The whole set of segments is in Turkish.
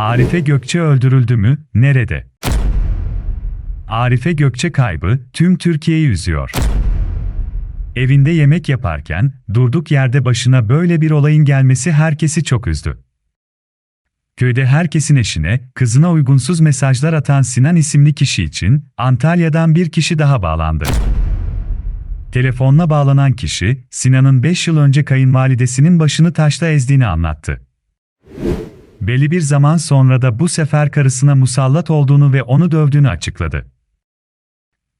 Arife Gökçe öldürüldü mü? Nerede? Arife Gökçe kaybı tüm Türkiye'yi üzüyor. Evinde yemek yaparken durduk yerde başına böyle bir olayın gelmesi herkesi çok üzdü. Köyde herkesin eşine, kızına uygunsuz mesajlar atan Sinan isimli kişi için Antalya'dan bir kişi daha bağlandı. Telefonla bağlanan kişi, Sinan'ın 5 yıl önce kayınvalidesinin başını taşla ezdiğini anlattı. Belli bir zaman sonra da bu sefer karısına musallat olduğunu ve onu dövdüğünü açıkladı.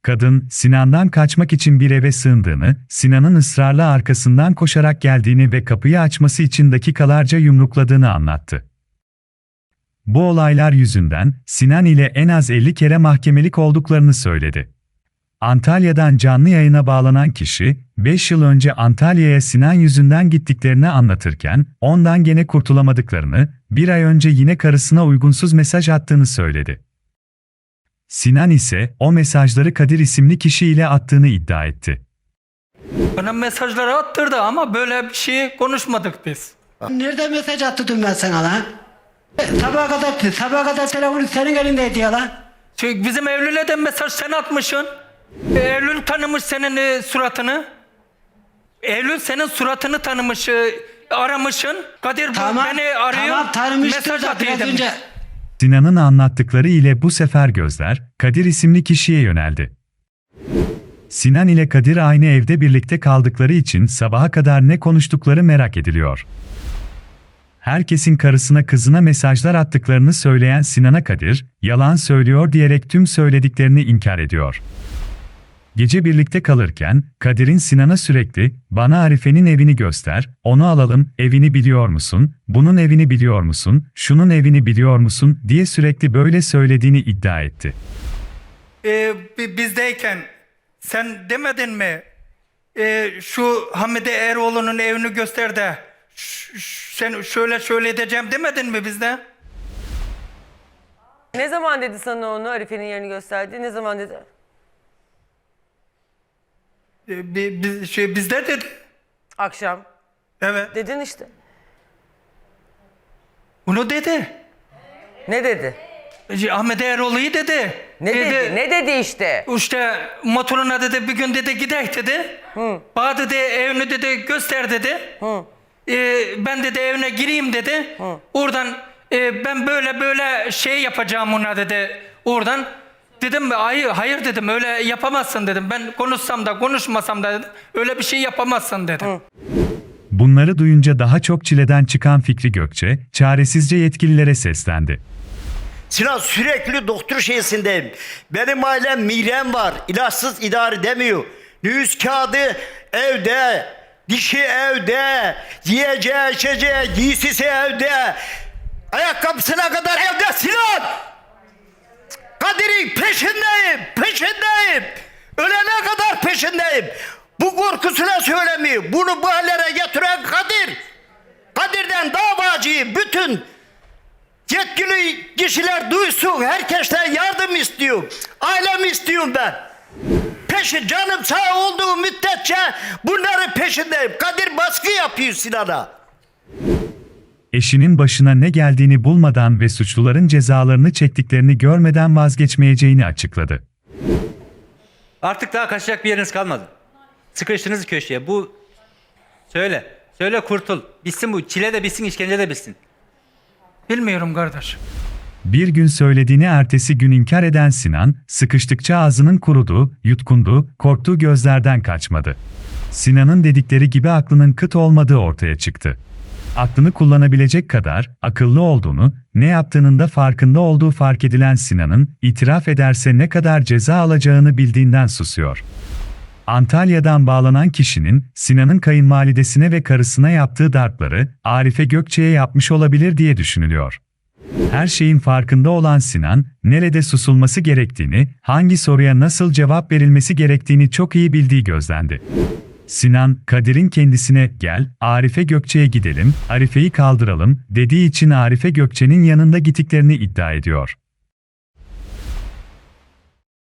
Kadın, Sinan'dan kaçmak için bir eve sığındığını, Sinan'ın ısrarla arkasından koşarak geldiğini ve kapıyı açması için dakikalarca yumrukladığını anlattı. Bu olaylar yüzünden Sinan ile en az 50 kere mahkemelik olduklarını söyledi. Antalya'dan canlı yayına bağlanan kişi, 5 yıl önce Antalya'ya Sinan yüzünden gittiklerini anlatırken, ondan gene kurtulamadıklarını, bir ay önce yine karısına uygunsuz mesaj attığını söyledi. Sinan ise o mesajları Kadir isimli kişiyle attığını iddia etti. Bana mesajları attırdı ama böyle bir şey konuşmadık biz. Nerede mesaj attım ben sana lan? E, Sabaha kadar, sabaha kadar telefonu senin elindeydi ya lan. Şey, bizim Eylül'e de mesaj sen atmışsın. Eylül tanımış senin e, suratını. Eylül senin suratını tanımış, e, aramışsın. Kadir bu Tamam, beni arıyor, tamam tanımıştım mesaj da atıyor demiş. önce. Sinan'ın anlattıkları ile bu sefer gözler, Kadir isimli kişiye yöneldi. Sinan ile Kadir aynı evde birlikte kaldıkları için sabaha kadar ne konuştukları merak ediliyor. Herkesin karısına kızına mesajlar attıklarını söyleyen Sinan'a Kadir, yalan söylüyor diyerek tüm söylediklerini inkar ediyor. Gece birlikte kalırken, Kadir'in Sinan'a sürekli, bana Arife'nin evini göster, onu alalım, evini biliyor musun, bunun evini biliyor musun, şunun evini biliyor musun, diye sürekli böyle söylediğini iddia etti. E, bi- bizdeyken sen demedin mi? E, şu Hamide Eroğlu'nun evini göster de ş- ş- sen şöyle şöyle edeceğim demedin mi bizde? Ne zaman dedi sana onu Arife'nin yerini gösterdi? Ne zaman dedi? E, bi- bi- şey, bizde dedi. Akşam. Evet. Dedin işte. Bunu dedi. Ne dedi? E, Ahmet Eroğlu'yu dedi. Ne dedi? Ne dedi işte? İşte motoruna dedi bir gün dedi gidek dedi. Bana dedi evini dedi göster dedi. Ee, ben dedi evine gireyim dedi. Oradan e, ben böyle böyle şey yapacağım ona dedi. Oradan dedim hayır hayır dedim öyle yapamazsın dedim. Ben konuşsam da konuşmasam da dedim. Öyle bir şey yapamazsın dedim. Bunları duyunca daha çok çileden çıkan Fikri Gökçe, çaresizce yetkililere seslendi. Sinan sürekli doktor şeysindeyim. Benim ailem migrem var. İlaçsız idare edemiyor. Nüfus kağıdı evde. Dişi evde. Yiyeceği, içeceği, giysisi evde. Ayakkabısına kadar evde Sinan. Kadir'in peşindeyim. Peşindeyim. Ölene kadar peşindeyim. Bu korkusuna söylemiyor. Bunu bu hallere getiren Kadir. Kadir'den davacıyım. Bütün Yetkili kişiler duysun. Herkesten yardım istiyorum. Ailemi istiyorum ben. Peşi canım sağ olduğu müddetçe bunların peşindeyim. Kadir baskı yapıyor Sinan'a. Eşinin başına ne geldiğini bulmadan ve suçluların cezalarını çektiklerini görmeden vazgeçmeyeceğini açıkladı. Artık daha kaçacak bir yeriniz kalmadı. Sıkıştınız köşeye. Bu söyle. Söyle kurtul. Bitsin bu. Çile de bitsin, işkence de bitsin. Bilmiyorum kardeş. Bir gün söylediğini ertesi gün inkar eden Sinan, sıkıştıkça ağzının kuruduğu, yutkunduğu, korktuğu gözlerden kaçmadı. Sinan'ın dedikleri gibi aklının kıt olmadığı ortaya çıktı. Aklını kullanabilecek kadar akıllı olduğunu, ne yaptığının da farkında olduğu fark edilen Sinan'ın, itiraf ederse ne kadar ceza alacağını bildiğinden susuyor. Antalya'dan bağlanan kişinin Sinan'ın kayınvalidesine ve karısına yaptığı darpları Arife Gökçe'ye yapmış olabilir diye düşünülüyor. Her şeyin farkında olan Sinan, nerede susulması gerektiğini, hangi soruya nasıl cevap verilmesi gerektiğini çok iyi bildiği gözlendi. Sinan, Kadir'in kendisine gel, Arife Gökçe'ye gidelim, Arife'yi kaldıralım dediği için Arife Gökçe'nin yanında gittiklerini iddia ediyor.